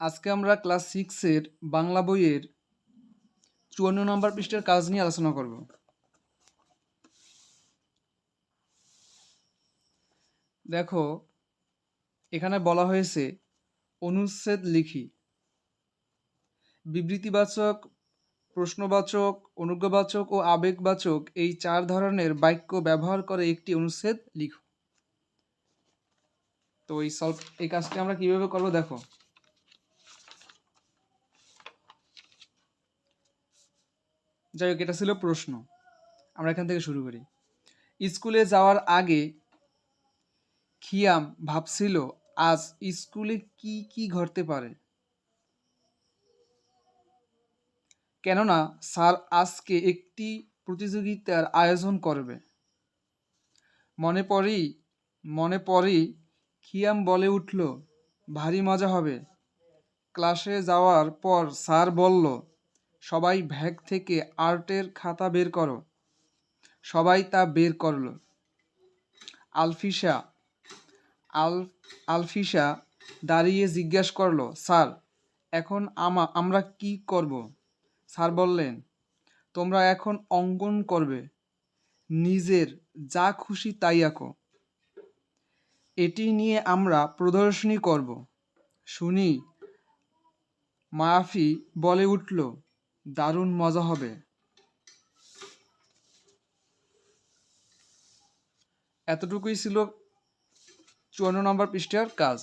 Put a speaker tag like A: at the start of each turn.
A: আজকে আমরা ক্লাস সিক্সের বাংলা বইয়ের চুয়ান্ন নম্বর পৃষ্ঠার কাজ নিয়ে আলোচনা করব। দেখো, এখানে বলা হয়েছে, অনুচ্ছেদ লিখি। বিবৃতিবাচক, প্রশ্নবাচক, অনুজ্ঞাবাচক ও আবেগবাচক এই চার ধরনের বাক্য ব্যবহার করে একটি অনুচ্ছেদ লিখো। তো এই সলভ এই কাজটি আমরা কীভাবে করব দেখো। যাই হোক, এটা ছিল প্রশ্ন। আমরা এখান থেকে শুরু করি। স্কুলে যাওয়ার আগে খিয়াম ভাবছিল, আজ স্কুলে কি কি ঘটতে পারে? কেননা স্যার আজকে একটি প্রতিযোগিতার আয়োজন করবে। মনে পড়েই মনে পড়েই খিয়াম বলে উঠল, ভারী মজা হবে। ক্লাসে যাওয়ার পর স্যার বলল সবাই ব্যাগ থেকে আর্টের খাতা বের করো। সবাই তা বের করল। আলফিসা আল আলফিসা দাঁড়িয়ে জিজ্ঞেস করল, স্যার, এখন আমা, আমরা কি করব? স্যার বললেন, তোমরা এখন অঙ্কন করবে। নিজের যা খুশি তাই আঁকো। এটি নিয়ে আমরা প্রদর্শনী করব। শুনি মায়াফি বলে উঠল। দারুণ মজা হবে। এতটুকুই ছিল চুয়ান্ন নম্বর পৃষ্ঠার কাজ।